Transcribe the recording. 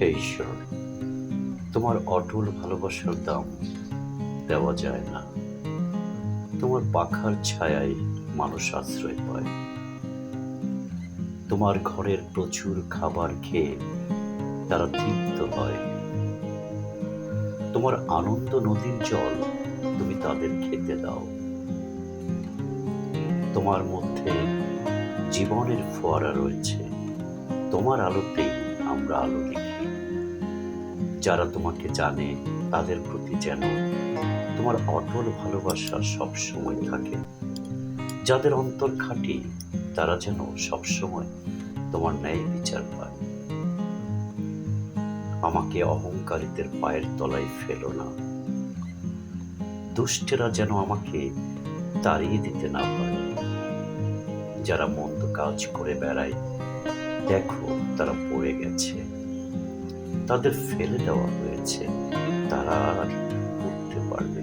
হে ঈশ্বর, তোমার অটল ভালোবাসার দাম দেওয়া যায় না। তোমার পাখার ছায়ায় মানুষ আশ্রয় পায়। তোমার ঘরের প্রচুর খাবার খেয়ে তারা তৃপ্ত হয়। তোমার আনন্দ নদীর জল তুমি তাদের খেতে দাও। তোমার মধ্যে জীবনের ফোয়ারা রয়েছে। তোমার আলোতেই আমরা আলো দেখি। যারা তোমাকে জানে, তাদের প্রতি যেন তোমার অটল ভালোবাসা সব সময় থাকে। যাদের অন্তর খাঁটি, তারা যেন সব সময় তোমার ন্যায় বিচার পায়। আমাকে অহংকারীদের পায়ের তলায় ফেলো না। দুষ্টেরা যেন আমাকে তাড়িয়ে দিতে না পারে। যারা মন্দ কাজ করে বেড়ায় দেখো তারা পড়ে গেছে। তাদের ফেলে দেওয়া হয়েছে। তারা আর উঠতে পারবে